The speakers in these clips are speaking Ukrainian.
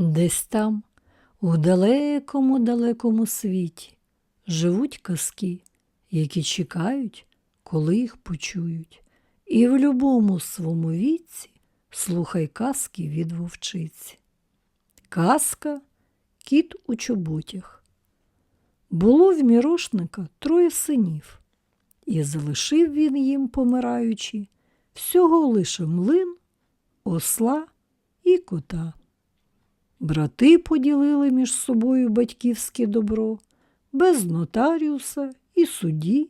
Десь там, у далекому далекому світі, живуть казки, які чекають, коли їх почують. І в любому своєму віці слухай казки від вовчиці. Казка Кіт у чоботях. Було в мірошника троє синів, і залишив він їм, помираючи, всього лише млин, осла і кота. Брати поділили між собою батьківське добро без нотаріуса і судді,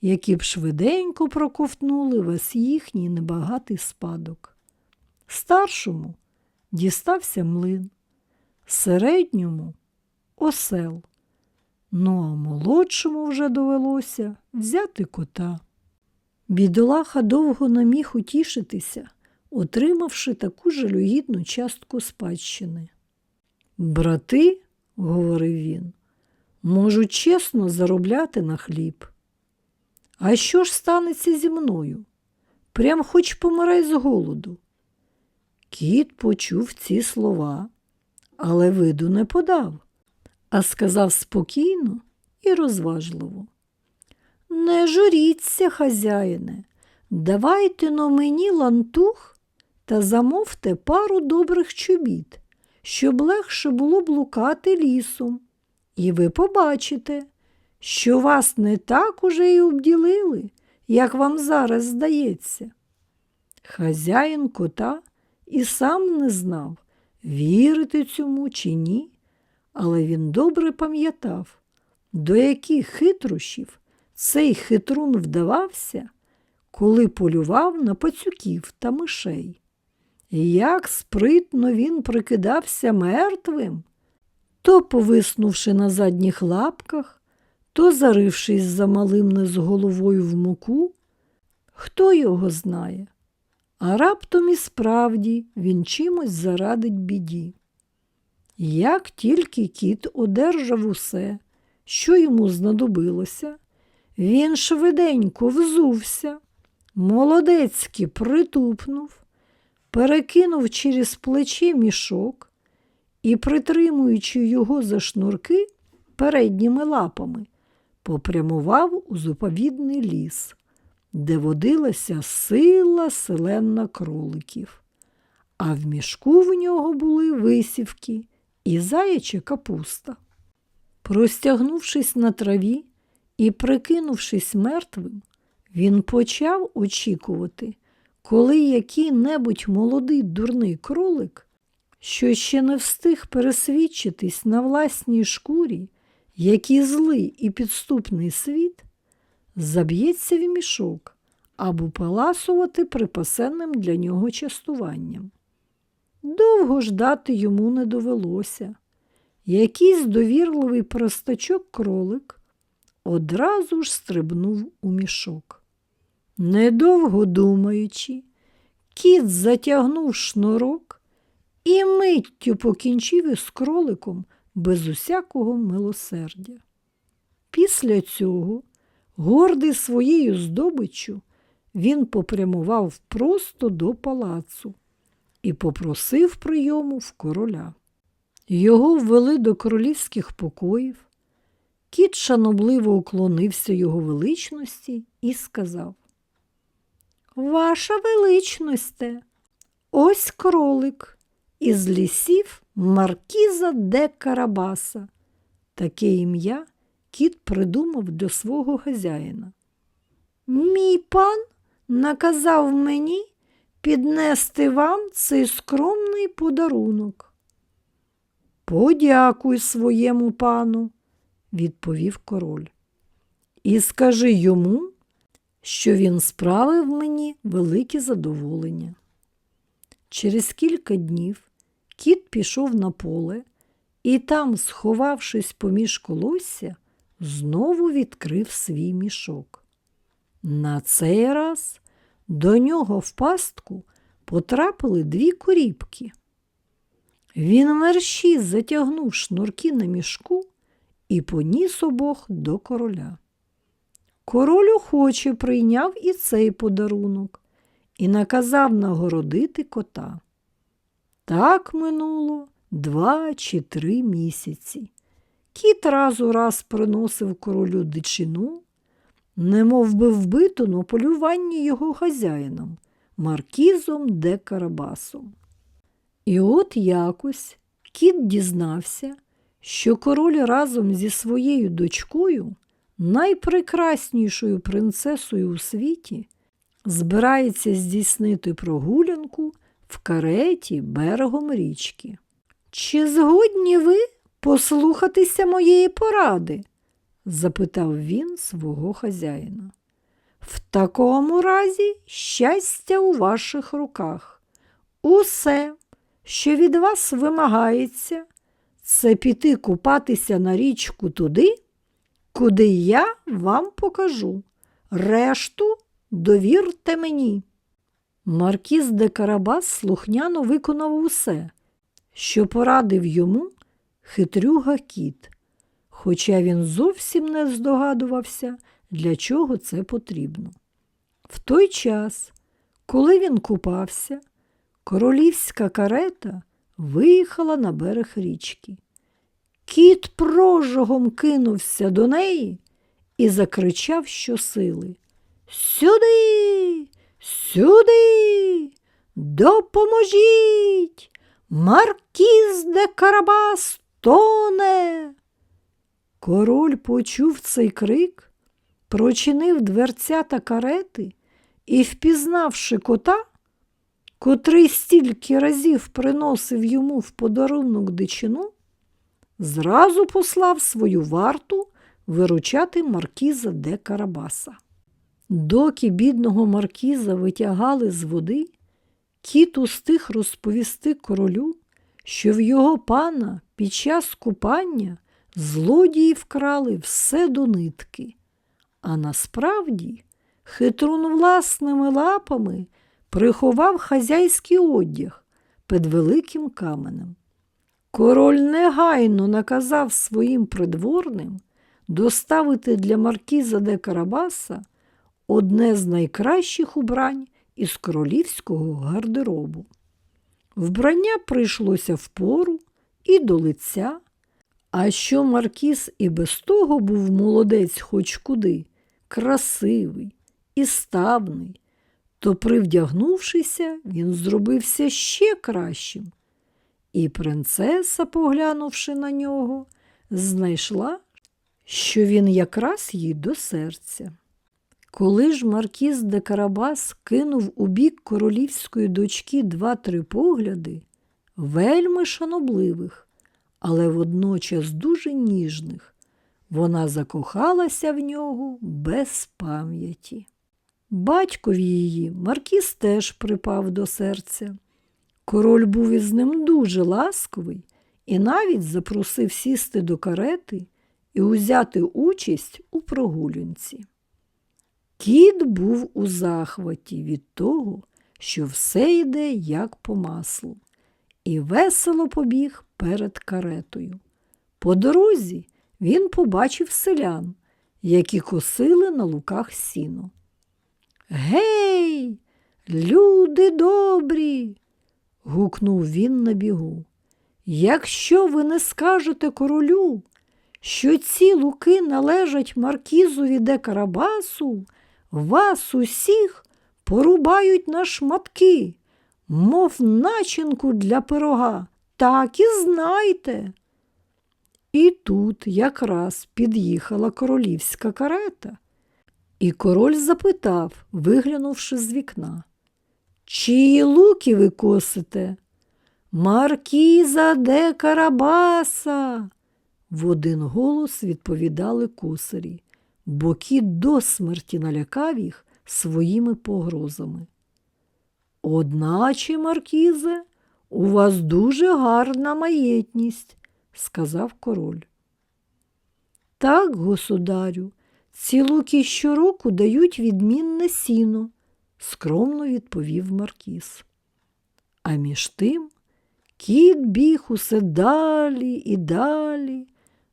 які б швиденько проковтнули весь їхній небагатий спадок. Старшому дістався млин, середньому осел, ну а молодшому вже довелося взяти кота. Бідолаха довго не міг утішитися, отримавши таку жалюгідну частку спадщини. Брати, говорив він, можуть чесно заробляти на хліб. А що ж станеться зі мною? Прям хоч помирай з голоду. Кіт почув ці слова, але виду не подав, а сказав спокійно і розважливо. Не журіться, хазяїне, давайте но мені лантух та замовте пару добрих чобіт, щоб легше було блукати лісом. І ви побачите, що вас не так уже й обділили, як вам зараз здається. Хазяїн кота і сам не знав, вірити цьому чи ні, але він добре пам'ятав, до яких хитрощів цей хитрун вдавався, коли полював на пацюків та мишей. Як спритно він прикидався мертвим, то повиснувши на задніх лапках, то зарившись за малим не з головою в муку, хто його знає, а раптом і справді він чимось зарадить біді. Як тільки кіт одержав усе, що йому знадобилося, він швиденько взувся, молодецьки притупнув, перекинув через плече мішок і, притримуючи його за шнурки передніми лапами, попрямував у заповідний ліс, де водилася сила селенна кроликів, а в мішку в нього були висівки і заяча капуста. Простягнувшись на траві і прикинувшись мертвим, він почав очікувати, коли який-небудь молодий дурний кролик, що ще не встиг пересвідчитись на власній шкурі, який злий і підступний світ, заб'ється в мішок або паласувати припасенним для нього частуванням. Довго ждати йому не довелося. Якийсь довірливий простачок кролик одразу ж стрибнув у мішок. Недовго думаючи, кіт затягнув шнурок і миттю покінчив із кроликом без усякого милосердя. Після цього, гордий своєю здобиччю, він попрямував просто до палацу і попросив прийому в короля. Його ввели до королівських покоїв. Кіт шанобливо уклонився його величності і сказав Ваша величносте, ось кролик із лісів Маркіза де Карабаса. Таке ім'я кіт придумав для свого хазяїна. Мій пан наказав мені піднести вам цей скромний подарунок. Подякуй своєму пану, відповів король. І скажи йому, що він справив мені велике задоволення. Через кілька днів кіт пішов на поле і там, сховавшись поміж колосся, знову відкрив свій мішок. На цей раз до нього в пастку потрапили дві коріпки. Він мерщі затягнув шнурки на мішку і поніс обох до короля. Король охоче прийняв і цей подарунок і наказав нагородити кота. Так минуло два чи три місяці. Кіт раз у раз приносив королю дичину, немов би вбито на полюванні його хазяїном, маркізом де Карабасом. І от якось кіт дізнався, що король разом зі своєю дочкою, найпрекраснішою принцесою у світі, збирається здійснити прогулянку в кареті берегом річки. Чи згодні ви послухатися моєї поради? запитав він свого хазяїна. В такому разі щастя у ваших руках. Усе, що від вас вимагається, це піти купатися на річку туди, куди я вам покажу. Решту довірте мені. Маркіз де Карабас слухняно виконав усе, що порадив йому хитрюга кіт, хоча він зовсім не здогадувався, для чого це потрібно. В той час, коли він купався, королівська карета виїхала на берег річки. Кіт прожогом кинувся до неї і закричав щосили Сюди, сюди, допоможіть! Маркіз де Карабас тоне. Король почув цей крик, прочинив дверцята карети і, впізнавши кота, котрий стільки разів приносив йому в подарунок дичину, зразу послав свою варту виручати маркіза де Карабаса. Доки бідного маркіза витягали з води, кіт устиг розповісти королю, що в його пана під час купання злодії вкрали все до нитки, а насправді хитрун власними лапами приховав хазяйський одяг під великим каменем. Король негайно наказав своїм придворним доставити для маркіза де Карабаса одне з найкращих убрань із королівського гардеробу. Вбрання прийшлося в пору і до лиця, а що Маркіз і без того був молодець хоч куди, красивий і ставний, то, привдягнувшися, він зробився ще кращим. І принцеса, поглянувши на нього, знайшла, що він якраз їй до серця. Коли ж Маркіз де Карабас кинув у бік королівської дочки два-три погляди, вельми шанобливих, але водночас дуже ніжних, вона закохалася в нього без пам'яті. Батькові її Маркіз теж припав до серця. Король був із ним дуже ласковий і навіть запросив сісти до карети і узяти участь у прогулянці. Кіт був у захваті від того, що все йде як по маслу, і весело побіг перед каретою. По дорозі він побачив селян, які косили на луках сіно. Гей, люди добрі. Гукнув він на бігу. Якщо ви не скажете королю, що ці луки належать маркізові де Карабасу, вас усіх порубають на шматки, мов начинку для пирога, так і знайте. І тут якраз під'їхала королівська карета, і король запитав, виглянувши з вікна, Чиї луки ви косите? Маркіза де Карабаса. В один голос відповідали косарі бо кіт до смерті налякав їх своїми погрозами. Одначе, Маркізе, у вас дуже гарна маєтність, сказав король. Так, государю, ці луки щороку дають відмінне сіно, скромно відповів Маркіз. А між тим кіт біг усе далі і далі,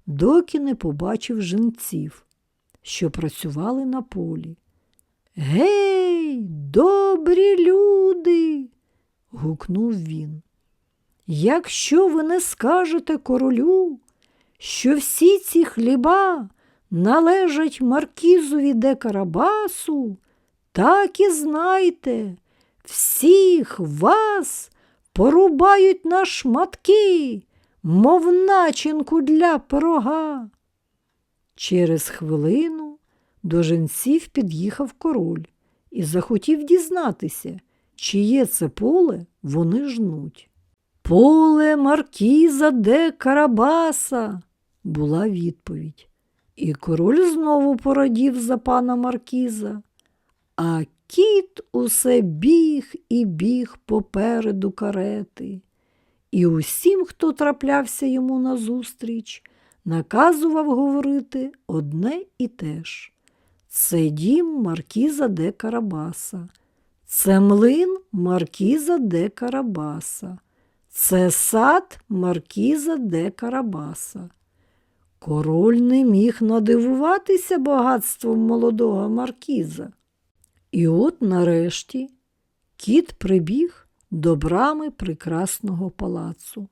доки не побачив жінців, що працювали на полі. Гей, добрі люди. гукнув він. якщо ви не скажете королю, що всі ці хліба належать маркізові де Карабасу, так і знайте, всіх вас порубають на шматки, мов начинку для пирога. Через хвилину до женців під'їхав король і захотів дізнатися, чиє це поле вони жнуть. Поле маркіза де Карабаса, була відповідь. І король знову порадів за пана Маркіза. А кіт усе біг і біг попереду карети. І усім, хто траплявся йому назустріч, наказував говорити одне і те ж. Це дім Маркіза де Карабаса, це млин Маркіза де Карабаса, це сад Маркіза де Карабаса. Король не міг надивуватися багатством молодого Маркіза. І от нарешті кіт прибіг до брами прекрасного палацу.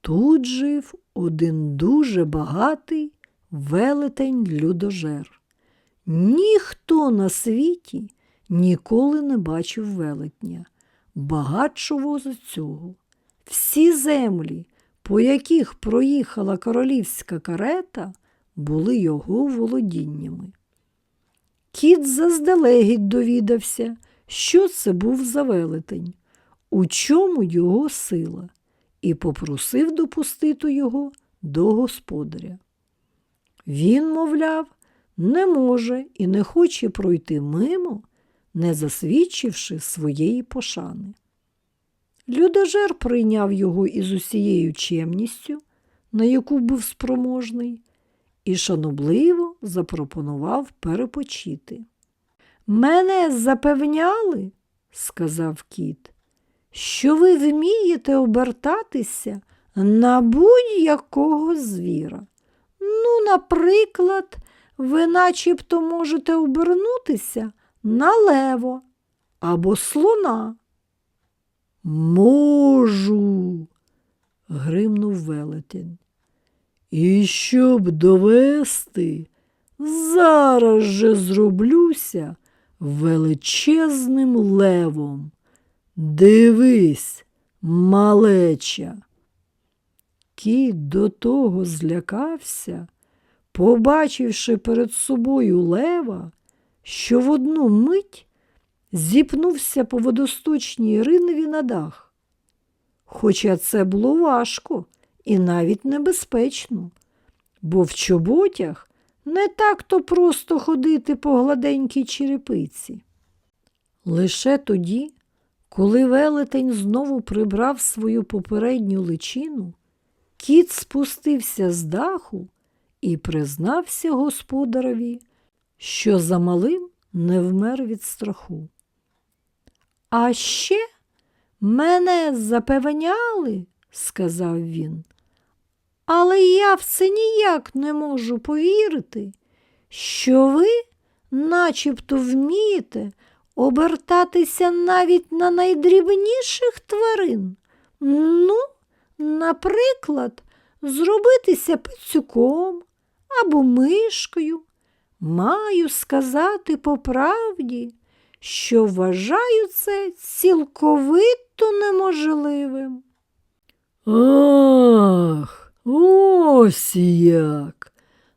Тут жив один дуже багатий велетень людожер. Ніхто на світі ніколи не бачив велетня, багатшого за цього. Всі землі, по яких проїхала королівська карета, були його володіннями. Кіт заздалегідь довідався, що це був за велетень, у чому його сила, і попросив допустити його до господаря. Він, мовляв, не може і не хоче пройти мимо, не засвідчивши своєї пошани. Людожер прийняв його із усією чемністю, на яку був спроможний, і шанобливо запропонував перепочити. Мене запевняли, сказав кіт, що ви вмієте обертатися на будь-якого звіра. Ну, наприклад, ви начебто можете обернутися на лево або слона. Можу, гримнув велетень. І щоб довести, зараз же зроблюся величезним левом. Дивись, малеча. Кіт до того злякався, побачивши перед собою лева, що в одну мить зіпнувся по водосточній ринві на дах. Хоча це було важко і навіть небезпечно, бо в чоботях не так-то просто ходити по гладенькій черепиці. Лише тоді, коли велетень знову прибрав свою попередню личину, кіт спустився з даху і признався господареві, що за малим не вмер від страху. А ще мене запевняли, сказав він, але я в це ніяк не можу повірити, що ви начебто вмієте обертатися навіть на найдрібніших тварин. Ну, наприклад, зробитися пацюком або мишкою. Маю сказати по правді, що вважаю це цілковито неможливим. Ах, ось як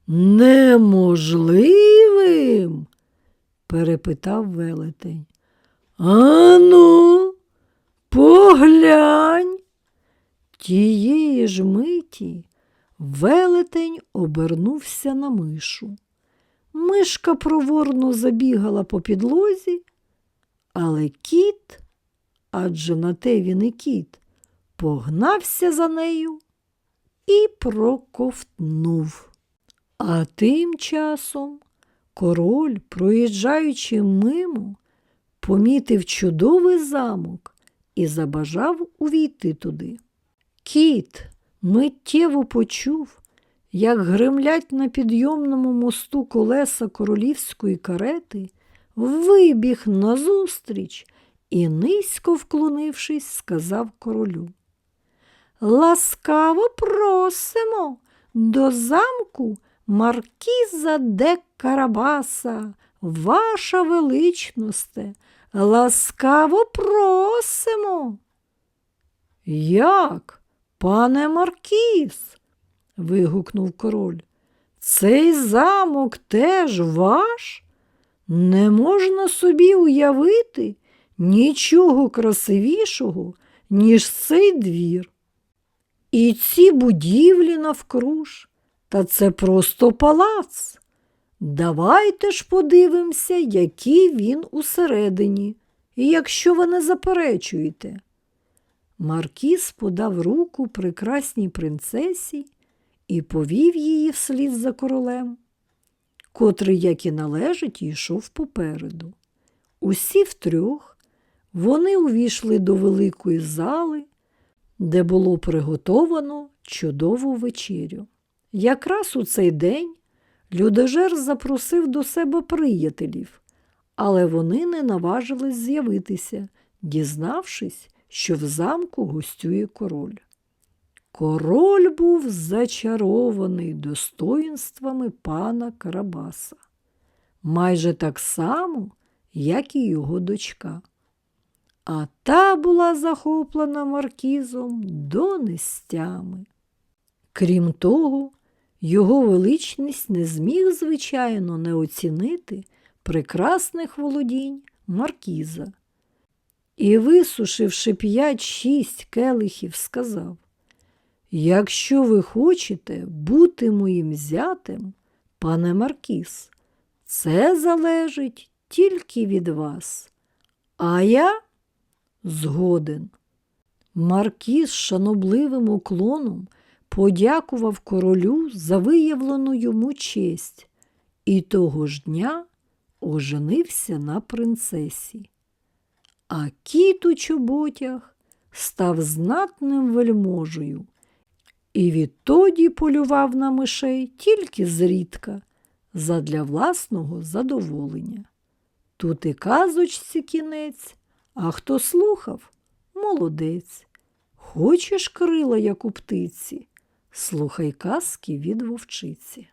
неможливим? перепитав велетень. Ану, поглянь. Тієї ж миті велетень обернувся на мишу. Мишка проворно забігала по підлозі, але кіт, адже на те він і кіт, погнався за нею і проковтнув. А тим часом король, проїжджаючи мимо, помітив чудовий замок і забажав увійти туди. Кіт миттєво почув, як гремлять на підйомному мосту колеса королівської карети, вибіг назустріч і, низько вклонившись, сказав королю. Ласкаво просимо до замку Маркіза де Карабаса, ваша величносте, ласкаво просимо. Як, пане Маркіз? вигукнув король. Цей замок теж ваш? Не можна собі уявити нічого красивішого, ніж цей двір. І ці будівлі навкруж, та це просто палац. Давайте ж подивимося, який він усередині, і якщо ви не заперечуєте. Маркіз подав руку прекрасній принцесі і повів її вслід за королем, котрий, як і належить, йшов попереду. Усі втрьох вони увійшли до великої зали, де було приготовано чудову вечерю. Якраз у цей день людожер запросив до себе приятелів, але вони не наважились з'явитися, дізнавшись, що в замку гостює король. Король був зачарований достоїнствами пана Карабаса, майже так само, як і його дочка. А та була захоплена маркізом до нестями. Крім того, його величність не зміг, звичайно, не оцінити прекрасних володінь маркіза. І, висушивши п'ять-шість келихів, сказав Якщо ви хочете бути моїм зятем, пане Маркіз, це залежить тільки від вас. А я згоден. Маркіз шанобливим уклоном подякував королю за виявлену йому честь і того ж дня оженився на принцесі. А кіт у чоботях став знатним вельможею і відтоді полював на мишей тільки зрідка, задля власного задоволення. Тут і казочці кінець, а хто слухав молодець. Хочеш крила, як у птиці, слухай казки від вовчиці.